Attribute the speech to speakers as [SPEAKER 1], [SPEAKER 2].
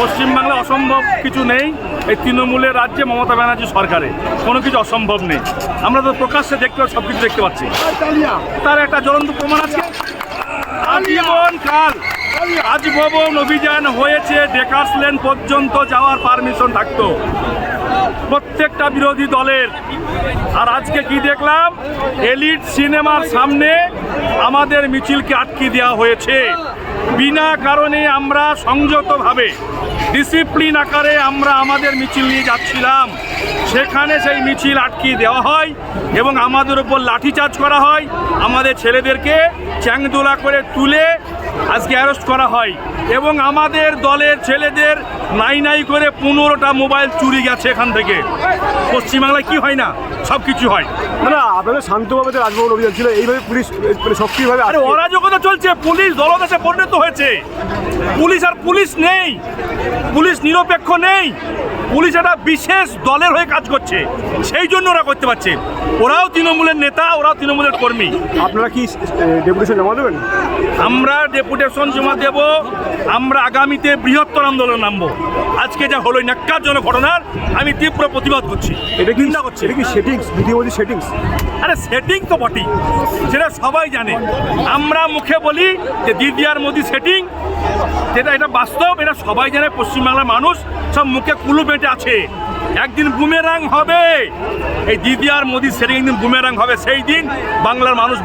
[SPEAKER 1] পশ্চিমবাংলা অসম্ভব কিছু নেই। এই তৃণমূলের রাজ্যে মমতা ব্যানার্জি সরকারে। কোনো কিছু অসম্ভব নেই। আমরা তো প্রকাশ্যে দেখতে সব কিছু দেখতে পাচ্ছি। তার একটা জ্বলন্ত প্রমাণ আছে। আজীবন কাল রাজভবন অভিযান হয়েছে ডেকার্স লেন পর্যন্ত যাওয়ার পারমিশন থাকতো। প্রত্যেকটা বিরোধী দলের। আর আজকে কি দেখলাম? এলিট সিনেমার সামনে আমাদের মিছিলকে আটকে দেওয়া হয়েছে। বিনা কারণে আমরা সংযতভাবে ডিসিপ্লিন আকারে আমরা আমাদের মিছিল নিয়ে যাচ্ছিলাম। সেখানে সেই মিছিল আটকে দেওয়া হয় এবং আমাদের উপর লাঠিচার্জ করা হয়। আমাদের ছেলেদেরকে চ্যাংদোলা করে তুলে আজকে অ্যারেস্ট করা হয় এবং আমাদের দলের ছেলেদের নাই নাই করে পনেরোটা মোবাইল চুরি গেছে এখান থেকে। পশ্চিমবাংলায় কি হয় না? সব কিছু হয়।
[SPEAKER 2] না আপনাদের শান্তভাবে রাজভবন অভিযান ছিল এইভাবে পুলিশ মানে সক্রিয়ভাবে
[SPEAKER 1] আরে অরাজকতা চলছে পুলিশ দলদাসে পরিণত হয়েছে। পুলিশ আর পুলিশ নেই। পুলিশ নিরপেক্ষ নেই। পুলিশ একটা বিশেষ দলের হয়ে কাজ করছে। সেই জন্য ওরা করতে পারছে। ওরাও তৃণমূলের নেতা ওরাও তৃণমূলের কর্মী।
[SPEAKER 2] আপনারা কি ডেপুটেশন জমা দেবেন?
[SPEAKER 1] আমরা ডেপুটেশন জমা দেব। আমরা আগামীতে বৃহত্তর আন্দোলন নামবো। আজকে যা হলো ন্যাক্কারজনক ঘটনার আমি তীব্র প্রতিবাদ করছি।
[SPEAKER 2] এটা কি
[SPEAKER 1] করছি।
[SPEAKER 2] এটা কি সেটিংস দ্বিতীয়বাদী সেটিংস
[SPEAKER 1] আরে সেটিং তো বটেই, সেটা সবাই জানে। আমরা মুখে বলি যে দিদি আর মোদি সেটিং যেটা এটা বাস্তব, এটা সবাই জানে, পশ্চিমবাংলার মানুষ সব মুখে কুলু বেঁটে আছে। একদিন বুমেরাং হবে। এই দিদি আর মোদি সেটিং একদিন বুমেরাং হবে, সেই দিন বাংলার মানুষ